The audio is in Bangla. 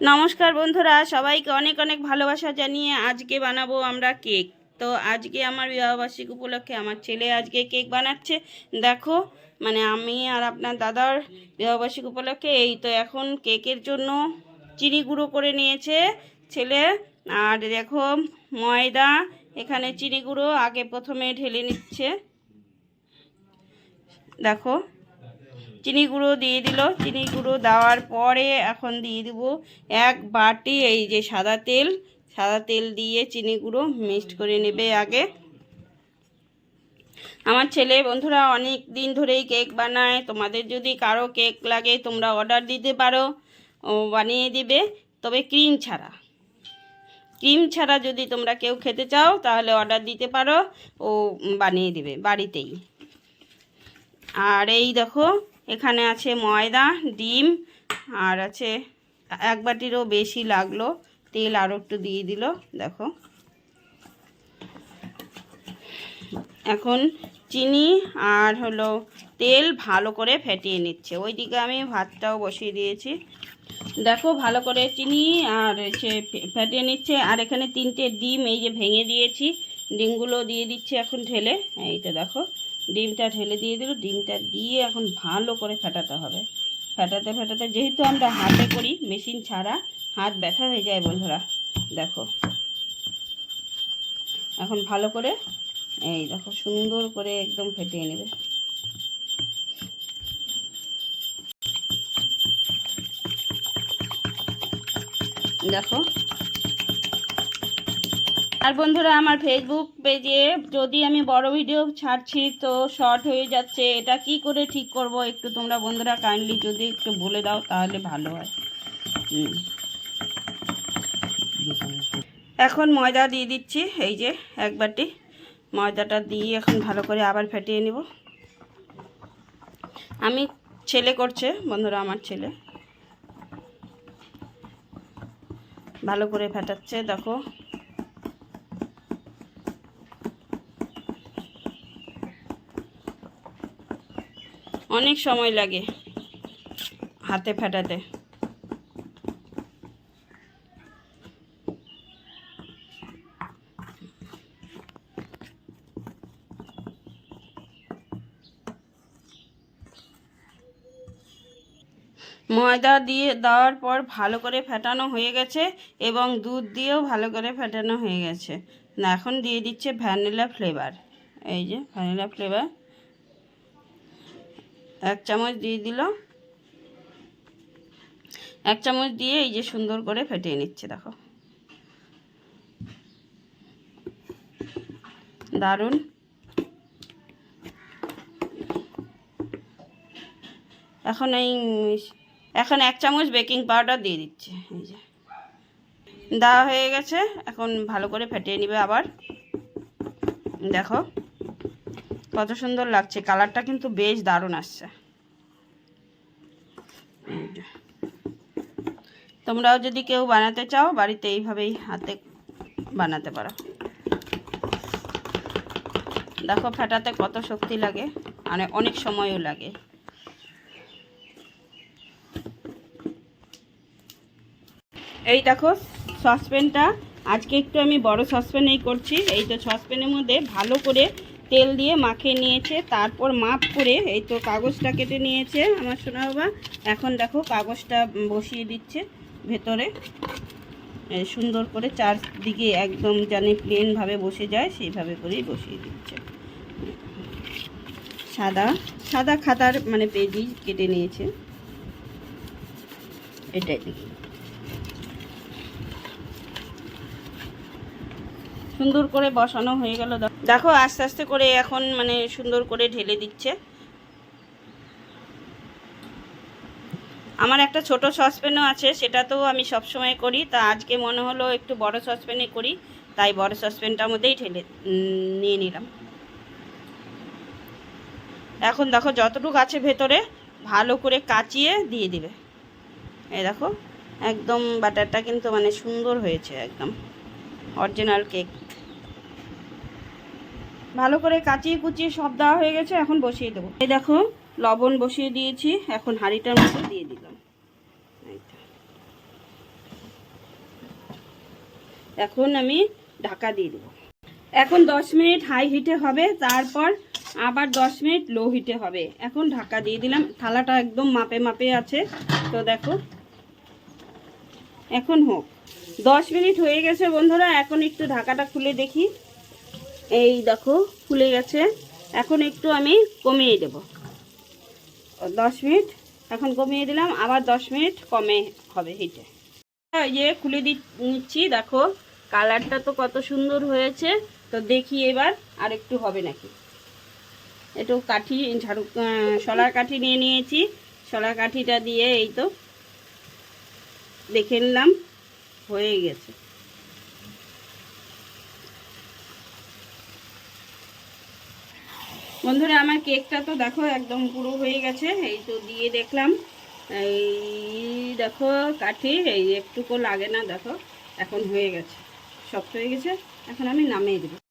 নমস্কার বন্ধুরা, সবাইকে অনেক অনেক ভালোবাসা জানিয়ে আজকে বানাবো আমরা কেক। তো আজকে আমার বিবাহবার্ষিক উপলক্ষে আমার ছেলে আজকে কেক বানাচ্ছে। দেখো মানে আমি আর আপনার দাদার বিবাহবার্ষিক উপলক্ষে এই তো এখন কেকের জন্য চিনি গুঁড়ো করে নিয়েছে ছেলে। আর দেখো, ময়দা, এখানে চিনি গুঁড়ো আগে প্রথমে ঢেলে নিচ্ছে। দেখো চিনি গুঁড়ো দিয়ে দিল। চিনি গুঁড়ো দেওয়ার পরে এখন দিয়ে দিব এক বাটি এই যে সাদা তেল। সাদা তেল দিয়ে চিনি গুঁড়ো মিক্সড করে নেবে আগে। আমার ছেলে, বন্ধুরা, অনেক দিন ধরেই কেক বানায়। তোমাদের যদি কারও কেক লাগে, তোমরা অর্ডার দিতে পারো। বানিয়ে দিবে। তবে ক্রিম ছাড়া। ক্রিম ছাড়া যদি তোমরা কেউ খেতে চাও, তাহলে অর্ডার দিতে পারো। ও বানিয়ে দিবে বাড়িতেই। আর এই দেখো এখানে আছে ময়দা, ডিম, আর আছে এক বাটিরও বেশি লাগল, তেল আরও একটু দিয়ে দিল, দেখো। এখন চিনি আর হলো তেল ভালো করে ফেটিয়ে নিচ্ছে। ওইদিকে আমি ভাতটাও বসিয়ে দিয়েছি। দেখো ভালো করে চিনি আর হচ্ছে ফেটিয়ে নিচ্ছে। আর এখানে তিনটে ডিম এই যে ভেঙে দিয়েছি, ডিমগুলো দিয়ে দিচ্ছে এখন ঢেলে। এইটা দেখো। ডিমটা ঢেলে দিয়ে দিল। ডিমটা দিয়ে এখন ভালো করে ফেটাতে হবে। ফেটাতে ফেটাতে যেহেতু আমরা হাতে করি, মেশিন ছাড়া হাত ব্যথা হয়ে যায় বন্ধুরা, দেখো। এখন ভালো করে, এই দেখো, সুন্দর করে একদম ফেটিয়ে নেবে। দেখো আর বন্ধুরা, আমার ফেসবুক পেজে যদি আমি বড় ভিডিও ছাড়ছি তো শর্ট হয়ে যাচ্ছে। এটা কি করে ঠিক করব? একটু তোমরা বন্ধুরা কাইন্ডলি যদি একটু বলে দাও, তাহলে ভালো হয়। এখন ময়দা দিয়ে দিচ্ছি, এই যে এক বাটি। ময়দাটা দিয়ে এখন ভালো করে আবার ফেটিয়ে নিব। আমি ছেলে করছে, বন্ধুরা আমার ছেলে। ভালো করে ফেটাচ্ছে, দেখো। অনেক সময় লাগে হাতে ফেটাতে। ময়দা দিয়ে দেওয়ার পর ভালো করে ফেটানো হয়ে গেছে এবং দুধ দিয়েও ভালো করে ফেটানো হয়ে গেছে। এখন দিয়ে দিচ্ছে ভ্যানিলা ফ্লেভার। এই যে ভ্যানিলা ফ্লেভার। এক চামচ দিয়ে দিল। এক চামচ দিয়ে এই যে সুন্দর করে ফেটিয়ে নিচ্ছে, দেখো। দারুণ। এখন এই, এখন এক চামচ বেকিং পাউডার দিয়ে দিচ্ছে, এই যে। দেওয়া হয়ে গেছে, এখন ভালো করে ফেটিয়ে নিবে আবার। দেখো। কত সুন্দর লাগছে। কালারটা কিন্তু বেশ দারুণ আসছে। তোমরাও যদি কেউ বানাতে চাও, বাড়িতে এইভাবেই হাতে বানাতে পারো। দেখো ফেটাতে কত শক্তি লাগে মানে অনেক সময়ও লাগে। এই দেখো সসপ্যানটা, আজকে একটু আমি বড় সসপ্যানেই করছি। এই তো সসপ্যানের মধ্যে ভালো করে তেল দিয়ে মাখিয়ে নিয়েছে, তারপর মাপ করে এই তো কাগজটা কেটে নিয়েছে আমার সোনা বাবা। এখন দেখো কাগজটা বসিয়ে দিচ্ছে ভেতরে। সুন্দর করে চারদিকে একদম জানি প্লেনভাবে বসে যায়, সেইভাবে করেই বসিয়ে দিচ্ছে। সাদা সাদা খাতার মানে পেজই কেটে নিয়েছে। এটাই দেখি। সুন্দর করে বসানো হয়ে গেল। দেখো, আস্তে আস্তে করে এখন মানে সুন্দর করে ঢেলে দিচ্ছে। আমার একটা ছোট সসপ্যানও আছে সেটা সেটাতেও আমি সব সময় করি। তা আজকে মনে হলো একটু বড় সসপ্যানে করি, তাই বড় সসপ্যানটার মধ্যেই ঢেলে নিয়ে নিলাম। এখন দেখো, যতটুকু আছে ভেতরে, ভালো করে কাচিয়ে দিয়ে দিবে। এই দেখো, একদম বাটারটা কিন্তু মানে সুন্দর হয়েছে, একদম। Original cake. ভালো করে কাচিয়ে কুচিয়ে সব দেওয়া হয়ে গেছে, এখন বসিয়ে দেবো। এই দেখো, লবণ বসিয়ে দিয়েছি, এখন হাঁড়িটার মধ্যে দিয়ে দিলাম। এখন আমি ঢাকা দিয়ে দেবো। এখন দশ মিনিট হাই হিটে হবে, তারপর আবার দশ মিনিট লো হিটে হবে। এখন ঢাকা দিয়ে দিলাম, থালাটা একদম মাপে মাপে আছে, তো দেখো। এখন হোক। দশ মিনিট হয়ে গেছে বন্ধুরা, এখন একটু ঢাকাটা খুলে দেখি। এই দেখো খুলে গেছে। এখন একটু আমি কমিয়ে দেব। দশ মিনিট, এখন কমিয়ে দিলাম, আবার দশ মিনিট কমে হবে হিটে। এই যে খুলে দি নিচ্ছি, দেখো, কালারটা তো কত সুন্দর হয়েছে। তো দেখি এবার আর একটু হবে নাকি। একটু কাঠি, ঝাড়ু শলার কাঠি নিয়ে নিয়েছি। শলার কাঠিটা দিয়ে এই তো দেখে নিলাম, হয়ে গেছে। বন্ধুরা, আমার কেকটা তো দেখো একদম পুরো হয়ে গেছে। এই তো দিয়ে দেখলাম। এই দেখো কাঠি, এই একটুকু লাগে না, দেখো। এখন হয়ে গেছে। শক্ত হয়ে গেছে। এখন আমি নামিয়ে দেবো।